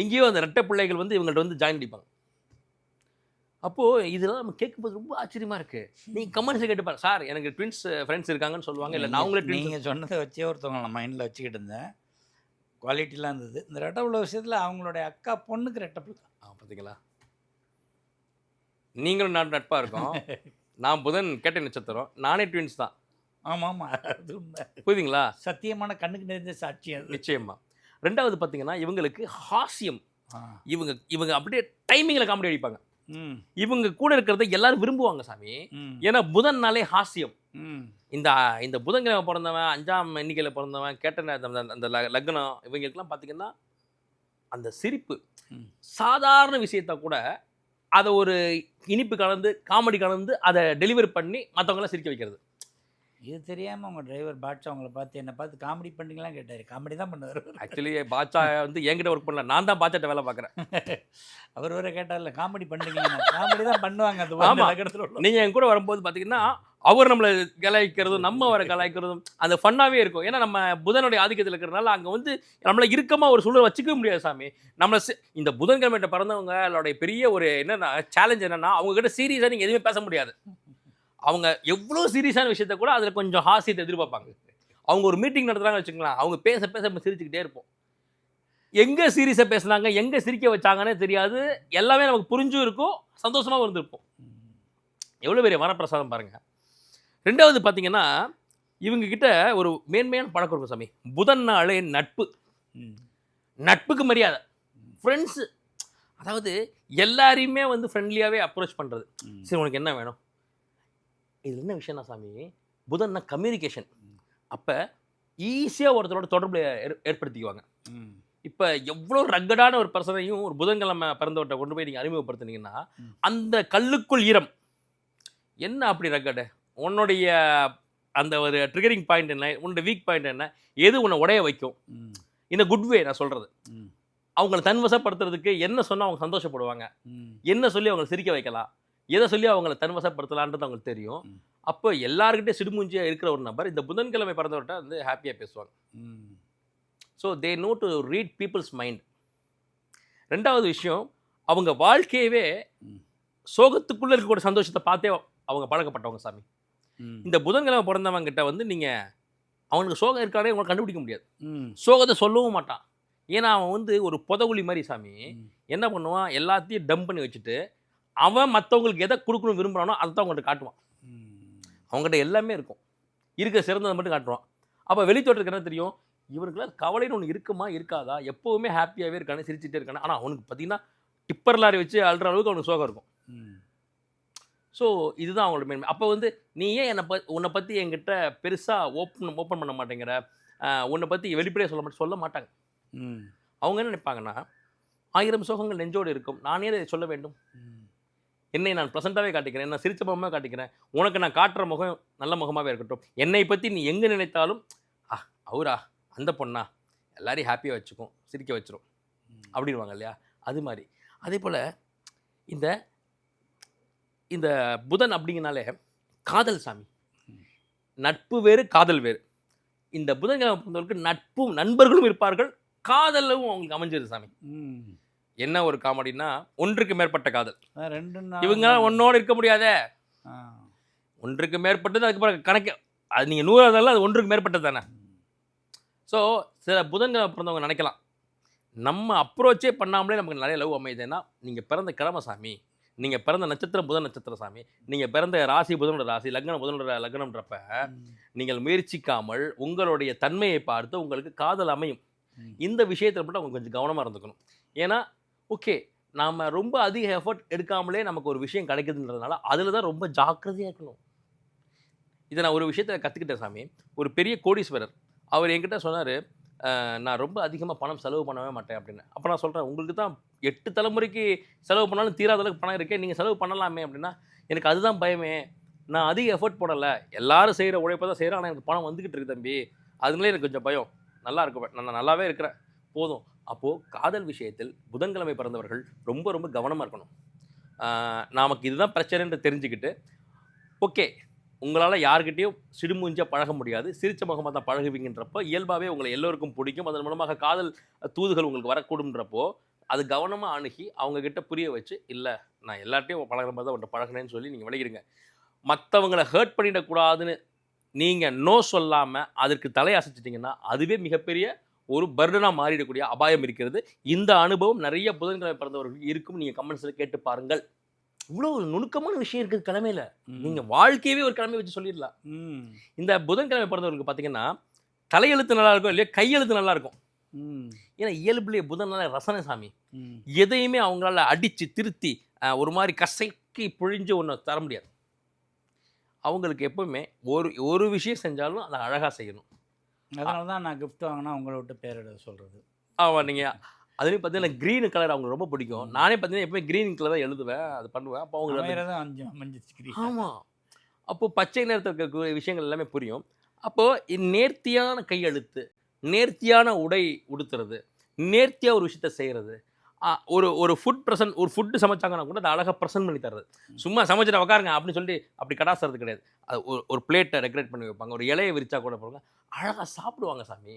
எங்கேயோ அந்த ரெட்டை பிள்ளைகள் வந்து இவங்கள்ட்ட வந்து ஜாயின் அடிப்பாங்க. அப்போது இதெல்லாம் நம்ம கேட்கும்போது ரொம்ப ஆச்சரியமா இருக்கு. நீங்கள் கமெண்ட்ஸை கேட்டுப்பாரு சார் எனக்கு ட்வின்ஸ் ஃப்ரெண்ட்ஸ் இருக்காங்கன்னு சொல்லுவாங்க. இல்லை நான் அவங்களே ட்வின்ஸ் நீங்கள் சொன்னதை வச்சே ஒருத்தவங்க நான் மைண்டில் வச்சுக்கிட்டு இருந்தேன். குவாலிட்டிலாம் இருந்தது. இந்த ரெட்டை பிள்ளை விஷயத்தில் அவங்களுடைய அக்கா பொண்ணுக்கு ரெட்டை பிள்ளை. ஆ பார்த்தீங்களா நீங்களும் நான் நட்பாக இருக்கோம். நான் புதன் கேட்ட நட்சத்திரம். நானே ட்வின்ஸ் தான். ஆமாம் ஆமாம் அது உண்மை. புரியுதுங்களா? சத்தியமான கண்ணுக்கு நிறைந்த சாட்சி அது. நிச்சயமா. ரெண்டாவது பார்த்தீங்கன்னா இவங்களுக்கு ஹாஸ்யம் இவங்க இவங்க அப்படியே டைமிங்கில் காமெடி அடிப்பாங்க. இவங்க கூட இருக்கிறத எல்லாரும் விரும்புவாங்க சாமி. ஏன்னா புதன் நாளே ஹாஸ்யம். இந்த இந்த புதன்கிழமை பிறந்தவன் அஞ்சாம் எண்ணிக்கையில் பிறந்தவன் கேட்ட அந்த லக்னம் இவங்களுக்கெல்லாம் பார்த்தீங்கன்னா அந்த சிரிப்பு. சாதாரண விஷயத்த கூட அதை ஒரு இனிப்பு கலந்து காமெடி கலந்து அதை டெலிவரி பண்ணி மற்றவங்களாம் சிரிக்க வைக்கிறது. இது தெரியாமல் உங்கள் டிரைவர் பாட்சா அவங்கள பார்த்து என்னை பார்த்து காமெடி பண்ணிங்களாம் கேட்டார். காமெடி தான் பண்ணுவார் ஆக்சுவலி பாட்சா வந்து என்கிட்ட ஒர்க் பண்ணல. நான் தான் பாட்சாட்ட வேலை பார்க்குறேன். அவர் வேற கேட்டார்ல காமெடி பண்ணுறீங்க காமெடி தான் பண்ணுவாங்க அந்த உள்ள நீங்கள் என் கூட வரும்போது பார்த்தீங்கன்னா அவர் நம்மளை கலாய்க்கிறதும் நம்ம அவரை கலாய்க்கிறதும் அந்த ஃபன்னாகவே இருக்கும். ஏன்னா நம்ம புதனுடைய ஆதிக்கத்தில் இருக்கிறனால அங்கே வந்து நம்மளை இறுக்கமாக ஒரு சூழல் வச்சுக்கவே முடியாது சாமி. நம்மளை இந்த புதன்கிழமையிட்ட பிறந்தவங்களுடைய பெரிய ஒரு என்னென்னா சேலஞ்ச் என்னென்னா அவங்ககிட்ட சீரியஸாக நீங்கள் எதுவுமே பேச முடியாது. அவங்க எவ்வளோ சீரியஸான விஷயத்த கூட அதில் கொஞ்சம் ஹாஸ்யத்தை எதிர்பார்ப்பாங்க. அவங்க ஒரு மீட்டிங் நடத்துகிறாங்க வச்சுக்கலாம் அவங்க பேச பேச நம்ம சிரிச்சுக்கிட்டே இருப்போம். எங்கே சீரியஸாக பேசுனாங்க எங்கே சிரிக்க வச்சாங்கன்னே தெரியாது. எல்லாமே நமக்கு புரிஞ்சும் இருக்கும் சந்தோஷமாகவும் இருந்திருப்போம். எவ்வளோ பெரிய வரப்பிரசாதம் பாருங்க. ரெண்டாவது பார்த்தீங்கன்னா இவங்க கிட்ட ஒரு மேன்மையான பழக்கம் இருக்கும் சாமி. புதன் நாளே நட்பு. நட்புக்கு மரியாதை. ஃப்ரெண்ட்ஸு அதாவது எல்லாரையுமே வந்து ஃப்ரெண்ட்லியாகவே அப்ரோச் பண்ணுறது. சரி உனக்கு என்ன வேணும்? இது என்ன விஷயம்னா சாமி புதன்னா கம்யூனிகேஷன் அப்போ ஈஸியாக ஒருத்தரோட தொடர்பு ஏற்- ஏற்படுத்திக்குவாங்க. இப்போ எவ்வளோ ரக்கடான ஒரு பர்சனையும் ஒரு புதன்கிழமை பிறந்தவர்கிட்ட கொண்டு போய் நீங்கள் அறிமுகப்படுத்துனீங்கன்னா. அந்த கல்லுக்குள் ஈரம். என்ன அப்படி ரக்கடு உன்னுடைய அந்த ஒரு ட்ரிகரிங் பாயிண்ட் என்ன? உன்னோட வீக் பாயிண்ட் என்ன? எது உன்னை உடைய வைக்கும். இந்த குட் வே நான் சொல்கிறது. அவங்கள தன்வசப்படுத்துறதுக்கு என்ன சொன்னால் அவங்க சந்தோஷப்படுவாங்க. என்ன சொல்லி அவங்களை சிரிக்க வைக்கலாம்? எதை சொல்லி அவங்கள தன்வசப்படுத்தலான்றது அவங்களுக்கு தெரியும். அப்போ எல்லாருக்கிட்டே சிடுமூஞ்சியாக இருக்கிற ஒரு நபர் இந்த புதன்கிழமை பிறந்தவர்கிட்ட வந்து ஹாப்பியாக பேசுவாங்க. So they know to read peoples mind ரெண்டாவது விஷயம் அவங்க வாழ்க்கையவே. சோகத்துக்குள்ளே இருக்கக்கூடிய சந்தோஷத்தை பார்த்தே அவங்க பழக்கப்பட்டவங்க சாமி. இந்த புதன்கிழமை பிறந்தவங்க கிட்ட வந்து நீங்கள் அவனுக்கு சோகம் இருக்கானே உங்களுக்கு கண்டுபிடிக்க முடியாது. சோகத்தை சொல்லவும் மாட்டான் ஏன்னா அவன் வந்து ஒரு புதகுழி மாதிரி சாமி. என்ன பண்ணுவான் எல்லாத்தையும் டம்ப் பண்ணி வச்சுட்டு அவன் மற்றவங்களுக்கு எதை கொடுக்கணும் விரும்புகிறானோ அதை தான் அவங்கள்ட்ட காட்டுவான். அவங்ககிட்ட எல்லாமே இருக்கும். இருக்க சிறந்ததை மட்டும் காட்டுவான். அப்போ வெளித்தோட்டத்துக்கு என்ன தெரியும்? இவனுக்குலாம் கவலைன்னு ஒன்று இருக்குமா இருக்காதா? எப்போவுமே ஹாப்பியாகவே இருக்கானே சிரிச்சிட்டே இருக்கானே. ஆனால் அவனுக்கு பார்த்தீங்கன்னா டிப்பர் லாரி வச்சு அழுற அளவுக்கு அவனுக்கு சோகம் இருக்கும். ஸோ இதுதான் அவங்களோட மேன்மை. அப்போ வந்து நீ ஏன் என்னை ப உன்னை பற்றி என்கிட்ட பெருசாக ஓப்பன் ஓப்பன் பண்ண மாட்டேங்கிற? உன்னை பற்றி வெளிப்படையாக சொல்ல மாட்டேன் சொல்ல மாட்டாங்க. அவங்க என்ன நினைப்பாங்கன்னா ஆயிரம் சோகங்கள் நெஞ்சோடு இருக்கும். நானே அதை சொல்ல வேண்டும். என்னை நான் ப்ளசண்ட்டாகவே காட்டிக்கிறேன் நான் சிரிச்ச முகமாக காட்டிக்கிறேன் உனக்கு நான் காட்டுற முகம் நல்ல முகமாகவே இருக்கட்டும். என்னை பற்றி நீ எங்கே நினைத்தாலும் ஆ அவரா அந்த பொண்ணா? எல்லாரையும் ஹாப்பியாக வச்சுக்கும் சிரிக்க வச்சிரும். அப்படின்வாங்க இல்லையா? அது மாதிரி. அதே போல் இந்த இந்த புதன் அப்படிங்கனாலே காதல் சாமி. நட்பு வேறு காதல் வேறு. இந்த புதன்கிழமை பொறுத்தவரைக்கும் நட்பும் நண்பர்களும் இருப்பார்கள் காதலும் அவங்களுக்கு அமைஞ்சிருது சாமி. என்ன ஒரு காமெடினா ஒன்றுக்கு மேற்பட்ட காதல். ரெண்டு இவங்க ஒன்னோடு இருக்க முடியாதே. ஒன்றுக்கு மேற்பட்டது அதுக்கப்புறம் கணக்கு அது நீங்கள் நூறாவதெல்லாம் அது ஒன்றுக்கு மேற்பட்டது தானே? ஸோ சில புதன்கிழமை பிறந்தவங்க நினைக்கலாம். நம்ம அப்ரோச்சே பண்ணாமலே நமக்கு நிறைய லவ் அமையுதுன்னா நீங்கள் பிறந்த கிழமை சாமி நீங்கள் பிறந்த நட்சத்திரம் புதன் நட்சத்திர சாமி நீங்கள் பிறந்த ராசி புதனோட ராசி லக்னம் புதனோட லக்னம்ன்றப்ப. நீங்கள் முயற்சிக்காமல் உங்களுடைய தன்மையை பார்த்து உங்களுக்கு காதல் அமையும். இந்த விஷயத்தில் மட்டும் அவங்க கொஞ்சம் கவனமாக இருந்துக்கணும். ஏன்னா ஓகே நாம் ரொம்ப அதிக எஃபர்ட் எடுக்காமலே நமக்கு ஒரு விஷயம் கிடைக்குதுன்றதுனால அதில் தான் ரொம்ப ஜாக்கிரதையாக இருக்கணும். இதை நான் ஒரு விஷயத்தை கற்றுக்கிட்டேன் சாமி. ஒரு பெரிய கோடீஸ்வரர் அவர் என்கிட்ட சொன்னார் நான் ரொம்ப அதிகமாக பணம் செலவு பண்ணவே மாட்டேன் அப்படின்னு. அப்போ நான் சொல்கிறேன் உங்களுக்கு தான் எட்டு தலைமுறைக்கு செலவு பண்ணாலும் தீராத அளவுக்கு பணம் இருக்கே நீங்கள் செலவு பண்ணலாமே அப்படின்னா எனக்கு அதுதான் பயமே. நான் அதிக எஃபர்ட் போடலை. எல்லாரும் செய்கிற உழைப்பை தான் செய்கிறேன் ஆனால் எனக்கு பணம் வந்துக்கிட்டு இருக்கு தம்பி. அதுங்களே எனக்கு கொஞ்சம் பயம். நல்லா இருக்கும் நான் நல்லாவே இருக்கிறேன். போதும். அப்போது காதல் விஷயத்தில் புதன்கிழமை பிறந்தவர்கள் ரொம்ப ரொம்ப கவனமாக இருக்கணும். நமக்கு இதுதான் பிரச்சனைன்ற தெரிஞ்சுக்கிட்டு ஓகே உங்களால் யார்கிட்டயும் சிடுமூஞ்சா பழக முடியாது. சிரிச்ச முகமாக தான் பழகுவீங்கன்றப்போ இயல்பாகவே உங்களை எல்லோருக்கும் பிடிக்கும். அதன் மூலமாக காதல் தூதுகள் உங்களுக்கு வரக்கூடும்ன்றப்போ அது கவனமாக அணுகி அவங்கக்கிட்ட புரிய வச்சு இல்லை நான் எல்லார்ட்டையும் பழகிற மாதிரி தான் உன்ட்ட பழகினேன்னு சொல்லி நீங்கள் விளையிடுங்க மற்றவங்களை ஹர்ட் பண்ணிடக்கூடாதுன்னு நீங்கள் நோ சொல்லாமல் அதற்கு தலையசைச்சிட்டிங்கன்னா அதுவே மிகப்பெரிய ஒரு பர்டனாக மாறிடக்கூடிய அபாயம் இருக்கிறது. இந்த அனுபவம் நிறைய புதன்கிழமை பிறந்தவர்களுக்கு இருக்கும். நீங்கள் கமெண்ட்ஸில் கேட்டு பாருங்கள். இவ்வளோ ஒரு நுணுக்கமான விஷயம் இருக்குது கிழமையில. நீங்கள் வாழ்க்கையவே ஒரு கிழமை வச்சு சொல்லிடலாம். ம். இந்த புதன்கிழமை பிறந்தவர்களுக்கு பார்த்தீங்கன்னா தலையெழுத்து நல்லா இருக்கும் இல்லையா? கையெழுத்து நல்லா இருக்கும். ஏன்னா இயல்புலேயே புதன் நாளே ரசனை சாமி. ம். எதையுமே அவங்களால அடித்து திருத்தி ஒரு மாதிரி கசக்கி புழிஞ்சு ஒன்று தர முடியாது. அவங்களுக்கு எப்பவுமே ஒரு ஒரு விஷயம் செஞ்சாலும் அதை அழகாக செய்யணும். அதனால தான் நான் gift வாங்கினா உங்களை விட்டு பேரிட சொல்கிறது ஆமாம் நீங்கள் அதுலேயும் பார்த்தீங்கன்னா க்ரீன் கலர் அவங்களுக்கு ரொம்ப பிடிக்கும். நானே பார்த்தீங்கன்னா எப்பவுமே க்ரீன் கலர் தான் எழுதுவேன். அது பண்ணுவேன். அப்போ அந்த அமையறதும் அஞ்சு அமைஞ்சிச்சுக்கிறீ ஆமாம் அப்போது பச்சை நிறத்தில் இருக்கக்கூடிய விஷயங்கள் எல்லாமே புரியும். அப்போது நேர்த்தியான கையெழுத்து நேர்த்தியான உடை உடுத்துறது நேர்த்தியாக ஒரு விஷயத்த செய்கிறது ஒரு ஒரு ஃபுட் ப்ரெசன்ட் ஒரு ஃபுட்டு சமைச்சாங்கன்னா கூட அதை அழகாக ப்ரெசென்ட் பண்ணி தர்றது. சும்மா சமைச்சிட்டு உட்காருங்க அப்படின்னு சொல்லி அப்படி கடாசுறது கிடையாது. அது ஒரு ஒரு பிளேட்டை டெக்கரேட் பண்ணி வைப்பாங்க. ஒரு இலையை விரிச்சா கூட போடுவாங்க அழகாக சாப்பிடுவாங்க சாமி.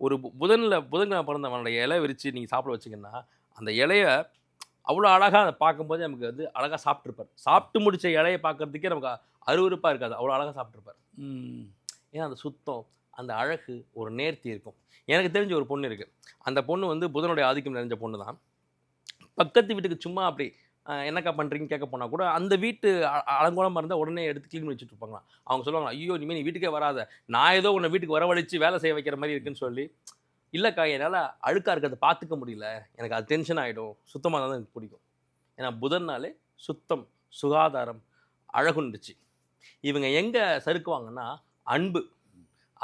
ஒரு புதன்ல புதன்கிழமை பிறந்தவனுடைய இலை விரித்து நீங்கள் சாப்பிட வச்சிங்கன்னா அந்த இலைய அவ்வளோ அழகாக அதை பார்க்கும்போது நமக்கு வந்து அழகாக சாப்பிட்ருப்பார் சாப்பிட்டு முடிச்ச இலையை பார்க்கறதுக்கே நமக்கு அருவருப்பாக இருக்காது. அவ்வளோ அழகாக சாப்பிட்ருப்பார் ம். ஏன்னா அந்த சுத்தம் அந்த அழகு ஒரு நேர்த்தி இருக்கும். எனக்கு தெரிஞ்ச ஒரு பொண்ணு இருக்குது அந்த பொண்ணு வந்து புதனுடைய ஆதிக்கம் நிறைஞ்ச பொண்ணு தான் பக்கத்து வீட்டுக்கு சும்மா அப்படி என்னக்கா பண்ணுறீங்கன்னு கேட்க போனால் கூட அந்த வீட்டு அலங்கோலமாக இருந்தால் உடனே எடுத்து க்ளீன் வச்சுட்டு இருப்பாங்களாம். அவங்க சொல்லுவாங்க ஐயோ இனிமேல் நீ வீட்டுக்கே வராத. நான் ஏதோ உன்னை வீட்டுக்கு வரவழைச்சு வேலை செய்ய வைக்கிற மாதிரி இருக்குன்னு சொல்லி இல்லைக்கா என்னால் அழுக்காக இருக்கிறத பார்த்துக்க முடியல. எனக்கு அது டென்ஷன் ஆகிடும் சுத்தமாக தான் எனக்கு பிடிக்கும். ஏன்னா புதன்னாலே சுத்தம் சுகாதாரம் அழகுண்டுச்சு இவங்க எங்கே சறுக்குவாங்கன்னா அன்பு.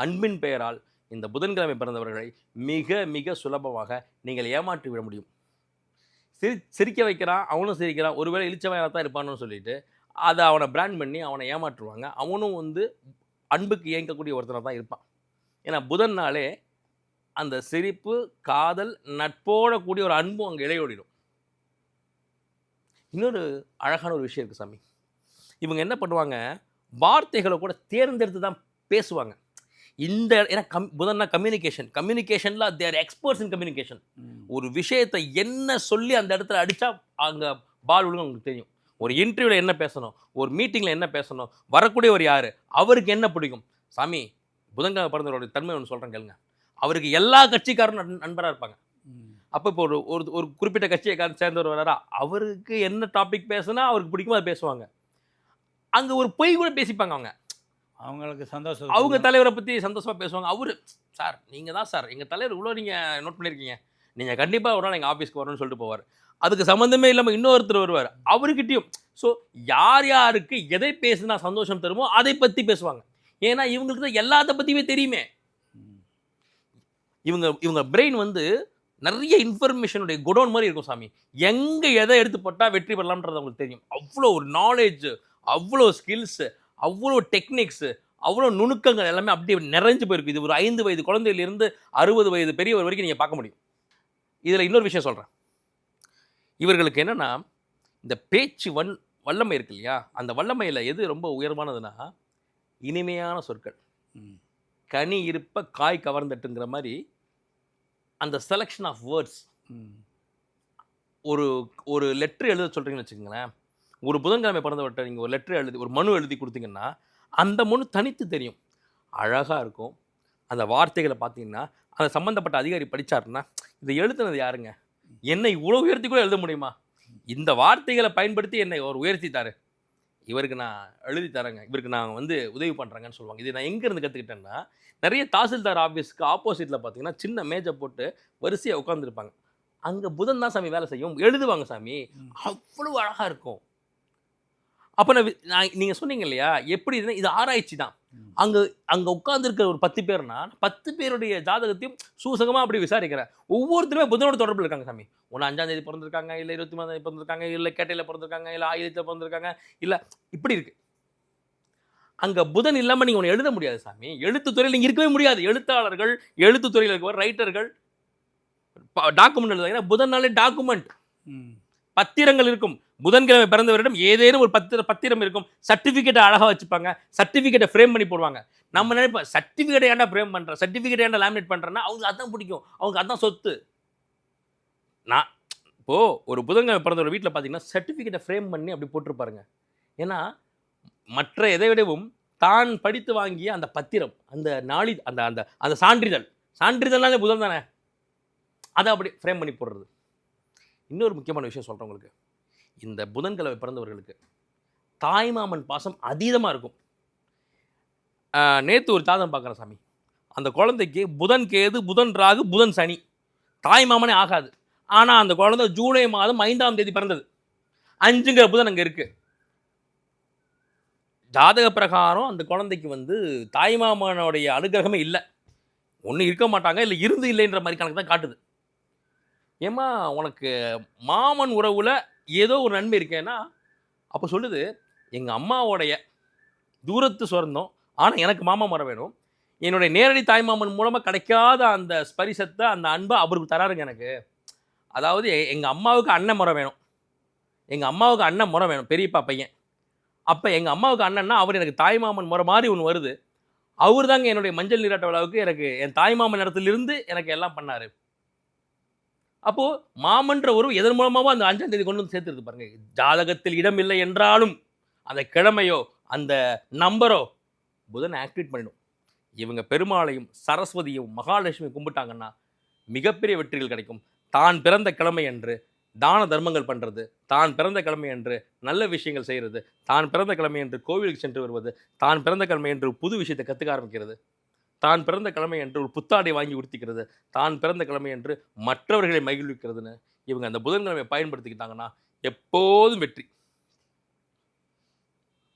அன்பின் பெயரால் இந்த புதன்கிழமை பிறந்தவர்களை மிக மிக சுலபமாக நீங்கள் ஏமாற்றி விட முடியும். சிரி சிரிக்க வைக்கிறான் அவனும் சிரிக்கிறான். ஒருவேளை இழிச்சவனாக தான் இருப்பான்னு சொல்லிட்டு அதை அவனை பிராண்ட் பண்ணி அவனை ஏமாற்றுவாங்க. அவனும் வந்து அன்புக்கு இயங்கக்கூடிய ஒருத்தனாக தான் இருப்பான். ஏன்னா புதன்னாலே அந்த சிரிப்பு காதல் நட்போட கூடிய ஒரு அன்பும் அங்கே இடையோடிடும் இன்னொரு அழகான ஒரு விஷயம் இருக்குது சாமி. இவங்க என்ன பண்ணுவாங்க? வார்த்தைகளை கூட தேர்ந்தெடுத்து தான் பேசுவாங்க. இந்த ஏன்னா கம் புதன்னா கம்யூனிகேஷன் கம்யூனிகேஷனில் தேர் எக்ஸ்பர்ட்ஸ் இன் கம்யூனிகேஷன் ஒரு விஷயத்தை என்ன சொல்லி அந்த இடத்துல அடித்தா அங்கே பால் விழுங்க உங்களுக்கு தெரியும். ஒரு இன்டர்வியூவில் என்ன பேசணும்? ஒரு மீட்டிங்கில் என்ன பேசணும்? வரக்கூடியவர் யார்? அவருக்கு என்ன பிடிக்கும்? சாமி புதன்கிழமை பிறந்தவருடைய தன்மை ஒன்று சொல்கிறேன் கேளுங்க. அவருக்கு எல்லா கட்சிக்காரரும் நண் நண்பராக இருப்பாங்க. அப்போ இப்போ ஒரு ஒரு ஒரு குறிப்பிட்ட கட்சியை கா- சேர்ந்தவர் வராரா? அவருக்கு என்ன டாபிக் பேசுனா அவருக்கு பிடிக்குமோ அதை பேசுவாங்க. அங்கே ஒரு பொய் கூட பேசிப்பாங்க அவங்க. அவங்களுக்கு சந்தோஷம் அவங்க தலைவரை பற்றி சந்தோஷமாக பேசுவாங்க. அவரு சார் நீங்கள் தான் சார். எங்கள் தலைவர் இவ்வளோ நீங்கள் நோட் பண்ணியிருக்கீங்க நீங்கள் கண்டிப்பாக ஒரு நாள் எங்கள் ஆஃபீஸ்க்கு வரணும்னு சொல்லிட்டு போவார். அதுக்கு சம்மந்தமே இல்லாமல் இன்னொருத்தர் வருவார். அவர்கிட்டையும் ஸோ யார் யாருக்கு எதை பேசுனா சந்தோஷம் தருமோ அதை பற்றி பேசுவாங்க. ஏன்னா இவங்களுக்கு தான் எல்லாத்த பற்றியுமே தெரியுமே. இவங்க இவங்க பிரெயின் வந்து நிறைய இன்ஃபர்மேஷனுடைய குடோன் மாதிரி இருக்கும் சாமி. எங்கே எதை எடுத்து போட்டால் வெற்றி பெறலாம்ன்றது அவங்களுக்கு தெரியும். அவ்வளோ ஒரு நாலேஜ் அவ்வளோ ஸ்கில்ஸு அவ்வளோ டெக்னிக்ஸு அவ்வளோ நுணுக்கங்கள் எல்லாமே அப்படியே நிறைஞ்சு போயிருக்கு. இது ஒரு ஐந்து வயது குழந்தையிலிருந்து அறுபது வயது பெரியவர் வரைக்கும் நீங்கள் பார்க்க முடியும். இதில் இன்னொரு விஷயம் சொல்கிறேன் இவர்களுக்கு என்னென்னா இந்த பேச்சு வன் வல்லமை இருக்கு இல்லையா? அந்த வல்லமையில் எது ரொம்ப உயர்வானதுன்னா இனிமையான சொற்கள். கனி இருப்ப காய் கவர்ந்துட்டுங்கிற மாதிரி அந்த செலெக்ஷன் ஆஃப் வேர்ட்ஸ் ஒரு ஒரு லெட்ரு எழுத சொல்கிறீங்கன்னு வச்சுக்கோங்களேன். ஒரு புதன்கிழமை பிறந்தவர்கிட்ட நீங்கள் ஒரு லெட்ரு எழுதி ஒரு மனு எழுதி கொடுத்தீங்கன்னா அந்த மனு தனித்து தெரியும். அழகாக இருக்கும். அந்த வார்த்தைகளை பார்த்தீங்கன்னா அந்த சம்மந்தப்பட்ட அதிகாரி படிச்சாருன்னா இதை எழுதுனது யாருங்க? என்னை இவ்வளோ உயர்த்தி கூட எழுத முடியுமா? இந்த வார்த்தைகளை பயன்படுத்தி என்னை ஒரு உயர்த்திட்டாரு. இவருக்கு நான் எழுதி தரேங்க. இவருக்கு நான் வந்து உதவி பண்ணுறேங்கன்னு சொல்லுவாங்க. இது நான் எங்கேருந்து கற்றுக்கிட்டேன்னா நிறைய தாசில்தார் ஆஃபீஸ்க்கு ஆப்போசிட்டில் பார்த்தீங்கன்னா சின்ன மேஜை போட்டு வரிசையாக உட்காந்துருப்பாங்க அங்க புதன் தான் சாமி வேலை செய்யும். எழுதுவாங்க சாமி. ம். அவ்வளவு அழகா இருக்கும். அப்ப நான் நான் நீங்க சொன்னீங்க இல்லையா? எப்படி இதுன்னா இது ஆராய்ச்சி தான். அங்க அங்க உட்கார்ந்துருக்கிற ஒரு பத்து பேர்னா பத்து பேருடைய ஜாதகத்தையும் சூசகமா அப்படி விசாரிக்கிறேன் ஒவ்வொருத்தருமே புதனோட தொடர்புல இருக்காங்க சாமி. ஒன்று அஞ்சாம் தேதி பிறந்திருக்காங்க இல்ல இருபத்தி மூணாம் தேதி பிறந்திருக்காங்க இல்ல கேட்டையில பிறந்திருக்காங்க இல்ல ஆயுதத்தில் பிறந்திருக்காங்க இல்ல இப்படி இருக்கு. அங்க புதன் இல்லாம நீங்க ஒன்று எழுத முடியாது சாமி. எழுத்து துறையில் நீங்க இருக்கவே முடியாது. எழுத்தாளர்கள் எழுத்து துறையில் இருக்கவர் ரைட்டர்கள் டாக்குமெண்ட் எழுதுறாங்க புதன்னாலே டாக்குமெண்ட். பத்திரங்கள் இருக்கும். புதன்கிழமை பிறந்தவரிடம் ஏதேனும் ஒரு பத்திர பத்திரம் இருக்கும். சர்டிஃபிகேட்டை அழகாக வச்சுப்பாங்க. சர்டிஃபிகேட்டை ஃப்ரேம் பண்ணி போடுவாங்க. நம்ம நினைப்போம் சர்டிஃபிகேட்டை ஏன்டா ஃப்ரேம் பண்ற? சர்டிஃபிகேட் ஏன்டா லேமினேட் பண்ணுறேன்னா அவங்க அதான் பிடிக்கும். அவங்க அதான் சொத்து. நான் இப்போது ஒரு புதன்கிழமை பிறந்த ஒரு வீட்டில் பார்த்தீங்கன்னா சர்டிஃபிகேட்டை ஃப்ரேம் பண்ணி அப்படி போட்டிருப்பாருங்க. ஏன்னா மற்ற எதை விடவும் தான் படித்து வாங்கிய அந்த பத்திரம் அந்த நாளி அந்த அந்த அந்த சான்றிதழ் சான்றிதழ்னாலே புதன் தானே அதை அப்படி ஃப்ரேம் பண்ணி போடுறது. இன்னொரு முக்கியமான விஷயம் சொல்கிறேன் உங்களுக்கு. இந்த புதன்கிழமை பிறந்தவர்களுக்கு. தாய்மாமன் பாசம் அதீதமாக இருக்கும். நேற்று ஒரு ஜாதகம் பார்க்குறேன் சாமி. அந்த குழந்தைக்கு புதன் கேது புதன் ராகு புதன் சனி. தாய்மாமனே ஆகாது. ஆனால் அந்த குழந்தை ஜூலை மாதம் ஐந்தாம் தேதி பிறந்தது. அஞ்சுங்கிற புதன் அங்கே இருக்குது ஜாதக பிரகாரம் அந்த குழந்தைக்கு வந்து தாய்மாமனுடைய அனுகிரகமே இல்லை. ஒன்று இருக்க மாட்டாங்க இல்லை இருந்து இல்லைன்ற மாதிரி கணக்கு தான் காட்டுது. ஏம்மா உனக்கு மாமன் உறவில் ஏதோ ஒரு நன்மை இருக்கேன்னா அப்போ சொல்லுது எங்கள் அம்மாவோடைய தூரத்து சொந்தம் ஆனால் எனக்கு மாமா மரம் வேணும். என்னுடைய நேரடி தாய்மாமன் மூலமாக கிடைக்காத அந்த ஸ்பரிசத்தை அந்த அன்பை அவருக்கு தராருங்க எனக்கு. அதாவது எங்கள் அம்மாவுக்கு அண்ணன் முறை வேணும். எங்கள் அம்மாவுக்கு அண்ணன் முறை வேணும் பெரியப்பா பையன். அப்போ எங்கள் அம்மாவுக்கு அண்ணன்னா அவர் எனக்கு தாய்மாமன் முறை மாதிரி ஒன்று வருது. அவர் தாங்க என்னுடைய மஞ்சள் நீராட்ட விழாவுக்கு எனக்கு என் தாய்மாமன் இடத்துலேருந்து எனக்கு எல்லாம் பண்ணார். அப்போது மாமன்ற உறவு எதன் மூலமாகவும் அந்த அஞ்சாம் தேதி கொண்டு வந்து சேர்த்துருக்கு பாருங்க. ஜாதகத்தில் இடம் இல்லை என்றாலும் அந்த கிழமையோ அந்த நம்பரோ புதனை ஆக்டிவேட் பண்ணிடும். இவங்க பெருமாளையும் சரஸ்வதியும் மகாலட்சுமி கும்பிட்டாங்கன்னா மிகப்பெரிய வெற்றிகள் கிடைக்கும். தான் பிறந்த கிழமை என்று தான தர்மங்கள் பண்ணுறது தான் பிறந்த கிழமை என்று நல்ல விஷயங்கள் செய்கிறது தான் பிறந்த கிழமை என்று கோவிலுக்கு சென்று வருவது தான் பிறந்த கிழமை என்று புது விஷயத்தை கற்றுக்க ஆரம்பிக்கிறது. தான் பிறந்த கிழமை என்று ஒரு புத்தாடை வாங்கி உடுத்திக்கிறது தான் பிறந்த கிழமை என்று மற்றவர்களை மகிழ்விக்கிறதுன்னு இவங்க அந்த புதன்கிழமையை பயன்படுத்திக்கிட்டாங்கன்னா எப்போதும் வெற்றி.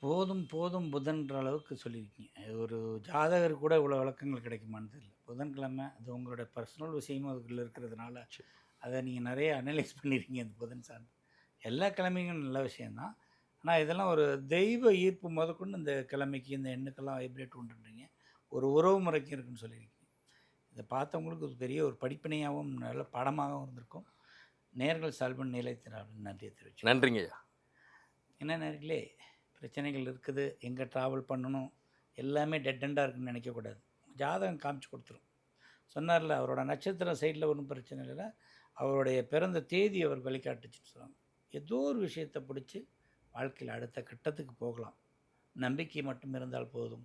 போதும் போதும் புதன்ற அளவுக்கு சொல்லியிருக்கீங்க. ஒரு ஜாதகர் கூட இவ்வளோ விளக்கங்கள் கிடைக்குமான்னு தெரியல. புதன்கிழமை அது உங்களோட பர்சனல் விஷயமும் அதுக்குள்ளே இருக்கிறதுனால அதை நீங்கள் நிறைய அனலைஸ் பண்ணியிருக்கீங்க அந்த புதன் சார்ந்து. எல்லா கிழமைகளும் நல்ல விஷயந்தான் ஆனால் இதெல்லாம் ஒரு தெய்வ ஈர்ப்பு முதற்கொண்டு இந்த கிழமைக்கு இந்த எண்ணுக்கெல்லாம் வைப்ரேட் உண்டுன்றீங்க. ஒரு உறவு முறைக்கும் இருக்குன்னு சொல்லியிருக்கீங்க. இதை பார்த்தவங்களுக்கு ஒரு பெரிய ஒரு படிப்பினையாகவும் நல்ல பாடமாகவும் இருந்திருக்கும். நேர்கள் நிலைத்திர அப்படின்னு நன்றியை தெரிவிச்சு நன்றிங்க ஐயா. என்ன நேர்களே பிரச்சனைகள் இருக்குது எங்கே ட்ராவல் பண்ணணும் எல்லாமே டெட் எண்டாக இருக்குன்னு நினைக்கக்கூடாது ஜாதகம் காமிச்சு கொடுத்துரும். சொன்னார்ல அவரோட நட்சத்திரம் சைடில் ஒன்றும் பிரச்சனை இல்லை அவருடைய பிறந்த தேதி அவர் வழிகாட்டுச்சுன்னு சொல்லுவாங்க. ஏதோ ஒரு விஷயத்தை பிடிச்சி வாழ்க்கையில் அடுத்த கட்டத்துக்கு போகலாம். நம்பிக்கை மட்டும் இருந்தால் போதும்.